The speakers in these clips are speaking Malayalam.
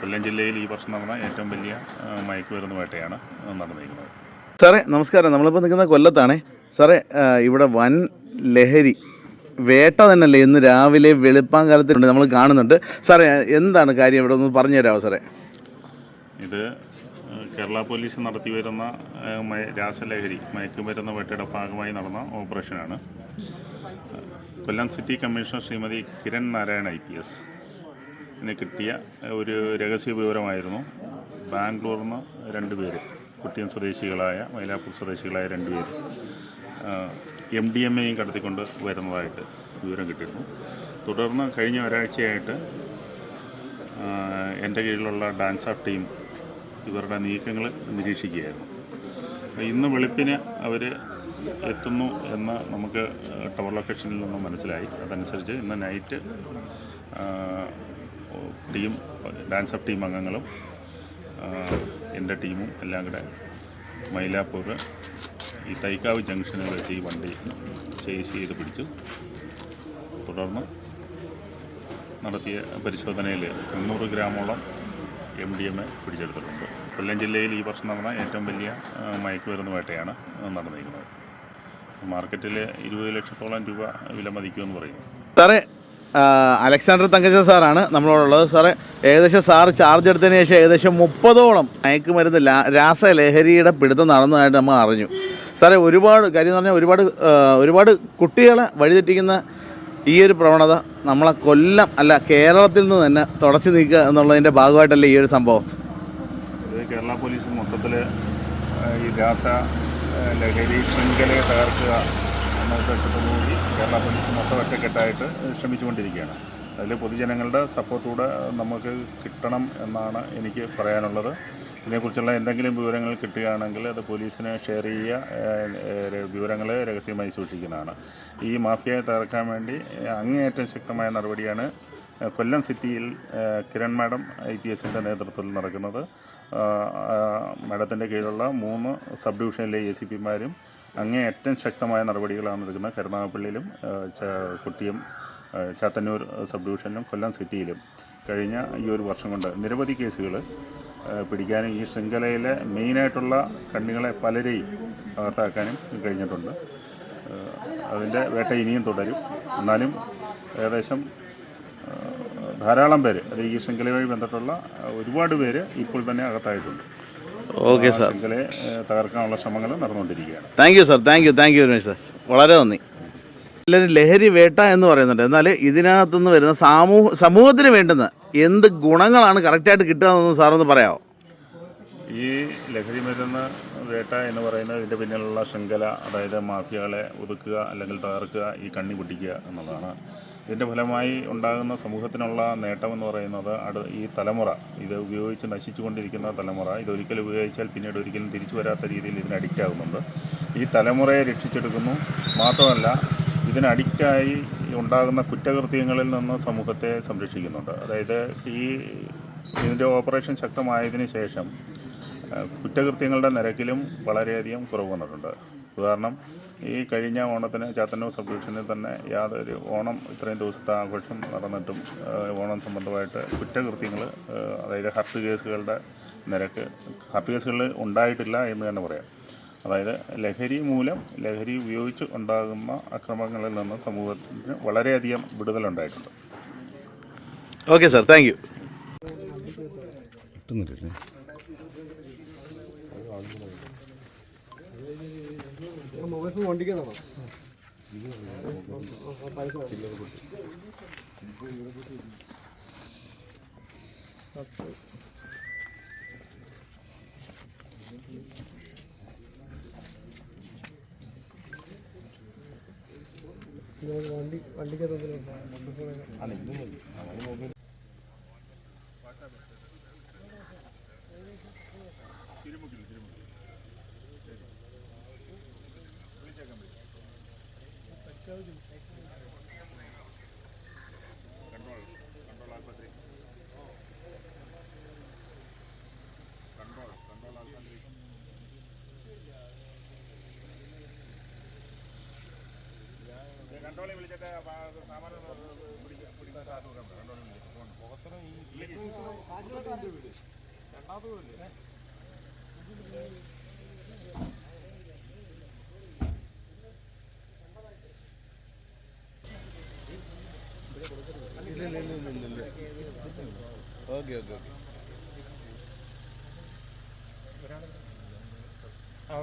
കൊല്ലം ജില്ലയിൽ ഈ വർഷം നടന്ന ഏറ്റവും വലിയ മയക്കുമരുന്ന് വേട്ടയാണ് നടന്നിരിക്കുന്നത്. സാറേ നമസ്കാരം. നമ്മളിപ്പോൾ നിൽക്കുന്ന കൊല്ലത്താണേ. സാറേ ഇവിടെ വൻ ലഹരി വേട്ട തന്നെയല്ലേ ഇന്ന് രാവിലെ വെളുപ്പാങ്കാലത്തുണ്ട് നമ്മൾ കാണുന്നുണ്ട്. സാറേ എന്താണ് കാര്യം? ഇവിടെ ഒന്ന് പറഞ്ഞു തരാമോ സാറേ? ഇത് കേരള പോലീസ് നടത്തി വരുന്ന രാസലഹരി മയക്കുമരുന്ന് വേട്ടയുടെ ഭാഗമായി നടന്ന ഓപ്പറേഷനാണ്. Kollam city commissioner Shrimati Kiran Narayana I P S. കിട്ടിയ ഒരു രഹസ്യ വിവരമായിരുന്നു ബാംഗ്ലൂരിൽ രണ്ട് പേര് കുട്ടിയം സ്വദേശികളായ മൈലാപ്പൂർ സ്വദേശികളായ രണ്ട് പേര്. എം ഡി എം എയും കടത്തിക്കൊണ്ട് വരുന്നതായിട്ട് വിവരം കിട്ടിയിരുന്നു. തുടർന്ന് കഴിഞ്ഞ ഒരാഴ്ചയായിട്ട് എന്റെ കീഴിലുള്ള ഡാൻസ് ആഫ് ടീം ഇവരുടെ നീക്കങ്ങൾ നിരീക്ഷിക്കുകയായിരുന്നു. ഇന്ന് വെളുപ്പിന് അവർ എത്തുന്നു എന്ന് നമുക്ക് ടവർ ലൊക്കേഷനിൽ നിന്ന് മനസ്സിലായി. അതനുസരിച്ച് ഇന്ന് night team DANSAF team അംഗങ്ങളും എന്റെ ടീമും എല്ലാം കൂടെ മൈലാപ്പൂർ ഈ തൈക്കാവ് ജംഗ്ഷനിൽ വെച്ച് ഈ വണ്ടി ചേസ് ചെയ്ത് പിടിച്ചു. തുടർന്ന് നടത്തിയ പരിശോധനയിൽ മുന്നൂറ് ഗ്രാമോളം എം ഡി എം എ പിടിച്ചെടുത്തിട്ടുണ്ട്. കൊല്ലം ജില്ലയിൽ ഈ വർഷം നടന്ന ഏറ്റവും വലിയ മയക്കുമരുന്ന് വേട്ടയാണ് നടന്നിരിക്കുന്നത്. മാർക്കറ്റിൽ ഇരുപത് ലക്ഷത്തോളം രൂപ വില മതിക്കുമെന്ന് പറയുന്നു. സാറേ അലക്സാണ്ടർ തങ്കച്ച സാറാണ് നമ്മളോടുള്ളത്. സാറേ ഏകദേശം സാർ ചാർജ് എടുത്തതിന് ശേഷം ഏകദേശം മുപ്പതോളം മയക്കുമരുന്ന് രാസലഹരിയുടെ പിടുത്തം നടന്നതായിട്ട് നമ്മൾ അറിഞ്ഞു. സാറേ ഒരുപാട് കാര്യം എന്ന് പറഞ്ഞാൽ ഒരുപാട് ഒരുപാട് കുട്ടികളെ വഴിതെറ്റിക്കുന്ന ഈ ഒരു പ്രവണത നമ്മളെ കൊല്ലം അല്ല കേരളത്തിൽ നിന്ന് തന്നെ തുടച്ചു നീക്കുക എന്നുള്ളതിന്റെ ഭാഗമായിട്ടല്ലേ ഈ ഒരു സംഭവം? കേരള പോലീസ് മൊത്തത്തിൽ ഈ രാസ ലഹരി ശൃംഖലയെ തകർക്കുക എന്ന ഉദ്ദേശത്തോടുകൂടി കേരള പോലീസ് മൊത്തം ഒറ്റക്കെട്ടായിട്ട് ശ്രമിച്ചുകൊണ്ടിരിക്കുകയാണ്. അതിൽ പൊതുജനങ്ങളുടെ സപ്പോർട്ടൂടെ നമുക്ക് കിട്ടണം എന്നാണ് എനിക്ക് പറയാനുള്ളത്. ഇതിനെക്കുറിച്ചുള്ള എന്തെങ്കിലും വിവരങ്ങൾ കിട്ടുകയാണെങ്കിൽ അത് പോലീസിന് ഷെയർ ചെയ്യുക വിവരങ്ങൾ രഹസ്യമായി സൂക്ഷിക്കുന്നതാണ്. ഈ മാഫിയയെ തകർക്കാൻ വേണ്ടി അങ്ങേയറ്റം ശക്തമായ നടപടിയാണ് കൊല്ലം സിറ്റിയിൽ കിരൺ മാഡം ഐ പി എസിന്റെ നേതൃത്വത്തിൽ നടക്കുന്നത്. മാഡത്തിന്റെ കീഴിലുള്ള മൂന്ന് സബ് ഡിവിഷനിലെ എ സി പിമാരും അങ്ങേയറ്റം ശക്തമായ നടപടികളാണ് എടുക്കുന്നത്. കരുനാഗപ്പള്ളിയിലും കുട്ടിയും ചാത്തന്നൂർ സബ് ഡിവിഷനിലും കൊല്ലം സിറ്റിയിലും കഴിഞ്ഞ ഈ ഒരു വർഷം കൊണ്ട് നിരവധി കേസുകൾ പിടിക്കാനും ഈ ശൃംഖലയിലെ മെയിനായിട്ടുള്ള കണ്ണികളെ പലരെയും അകത്താക്കാനും കഴിഞ്ഞിട്ടുണ്ട്. അതിന്റെ വേട്ട ഇനിയും തുടരും. എന്നാലും ഏകദേശം ധാരാളം പേര് അത് ഈ ശൃംഖലയുമായി ബന്ധപ്പെട്ടുള്ള ഒരുപാട് പേര് ഇപ്പോൾ തന്നെ അകത്തായിട്ടുണ്ട്. Okay sir. ശൃംഖലയെ തകർക്കാനുള്ള ശ്രമങ്ങൾ നടന്നുകൊണ്ടിരിക്കുകയാണ്. Thank you sir thank you thank you very much sir വളരെ നന്ദി. എല്ലാവരും ലഹരി വേട്ട എന്ന് പറയുന്നുണ്ട്. എന്നാൽ ഇതിനകത്തുനിന്ന് വരുന്ന സമൂഹ സമൂഹത്തിന് വേണ്ടുന്ന എന്ത് ഗുണങ്ങളാണ് കറക്റ്റായിട്ട് കിട്ടുകയെന്ന് സാറൊന്ന് പറയാമോ ഈ ലഹരി മരുന്ന് വേട്ട എന്ന് പറയുന്നത് ഇതിന്റെ പിന്നിലുള്ള ശൃംഖല അതായത് മാഫിയകളെ ഒതുക്കുക അല്ലെങ്കിൽ തകർക്കുക ഈ കണ്ണി പൊട്ടിക്കുക എന്നുള്ളതാണ്. ഇതിന്റെ ഫലമായി ഉണ്ടാകുന്ന സമൂഹത്തിനുള്ള നേട്ടമെന്ന് പറയുന്നത് അടു ഈ തലമുറ. ഇത് ഉപയോഗിച്ച് നശിച്ചുകൊണ്ടിരിക്കുന്ന തലമുറ. ഇതൊരിക്കലും ഉപയോഗിച്ചാൽ പിന്നീട് ഒരിക്കലും തിരിച്ചു വരാത്ത രീതിയിൽ ഇതിന് അഡിക്റ്റ് ആകുന്നുണ്ട്. ഈ തലമുറയെ രക്ഷിച്ചെടുക്കുന്നു. മാത്രമല്ല ഇതിന് അഡിക്റ്റായി ഉണ്ടാകുന്ന കുറ്റകൃത്യങ്ങളിൽ നിന്ന് സമൂഹത്തെ സംരക്ഷിക്കുന്നുണ്ട്. അതായത് ഈ ഇതിന്റെ ഓപ്പറേഷൻ ശക്തമായതിനു ശേഷം കുറ്റകൃത്യങ്ങളുടെ നിരക്കിലും വളരെയധികം കുറവ് വന്നിട്ടുണ്ട്. ഉദാഹരണം ഈ കഴിഞ്ഞ ഓണത്തിന് ചാത്തന്നൂർ സബ് ഡിവിഷനിൽ തന്നെ യാതൊരു ഓണം ഇത്രയും ദിവസത്തെ ആഘോഷം നടന്നിട്ടും ഓണം സംബന്ധമായിട്ട് കുറ്റകൃത്യങ്ങൾ അതായത് ഹർട്ട് കേസുകളുടെ നിരക്ക് ഹർട്ട് കേസുകൾ ഉണ്ടായിട്ടില്ല എന്ന് തന്നെ പറയാം. അതായത് ലഹരി മൂലം ലഹരി ഉപയോഗിച്ച് ഉണ്ടാകുന്ന അക്രമങ്ങളിൽ നിന്ന് സമൂഹത്തിന് വളരെയധികം വിടുതലുണ്ടായിട്ടുണ്ട്. Okay sir thank you. Mobile phone കൊണ്ടിരിക്കുന്നതാണോ? വണ്ടി വണ്ടിക്കകത്ത് തിരുമുക്കില്ല വിളിച്ചിട്ട് സാമാന്യം പിടിക്കാൻ സാധനം കൺട്രോളിൽ വിളിച്ചിട്ട് ഓക്കെ ഓക്കെ ഓക്കെ. ആ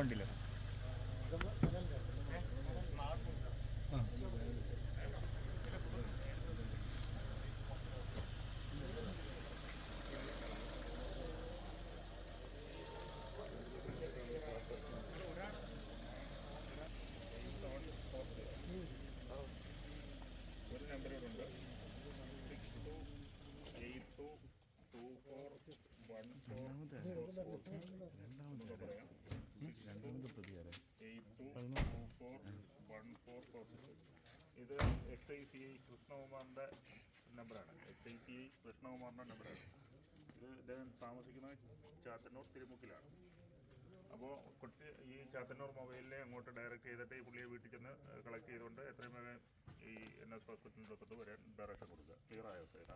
ഐ സി ഐ കൃഷ്ണകുമാറിന്റെ നമ്പറാണ്. എക്സ് ഐ സി ഐ കൃഷ്ണകുമാറിന്റെ നമ്പറാണ്. ഇത് ഇദ്ദേഹം താമസിക്കുന്നത് ചാത്തന്നൂർ തിരുമുക്കിലാണ്. അപ്പോൾ കുട്ടി ഈ ചാത്തന്നൂർ മൊബൈലിൽ അങ്ങോട്ട് ഡയറക്റ്റ് ചെയ്തിട്ട് ഈ പുള്ളിയെ വീട്ടിൽ ചെന്ന് കളക്ട് ചെയ്തുകൊണ്ട് എത്രയും വേഗം ഈ എൻ എസ് ഹോസ്പിറ്റലിന്റെ അടുത്ത് വരാൻ ഡയറക്ഷൻ കൊടുക്കുക. ക്ലിയർ ആയോ സേട്ടാ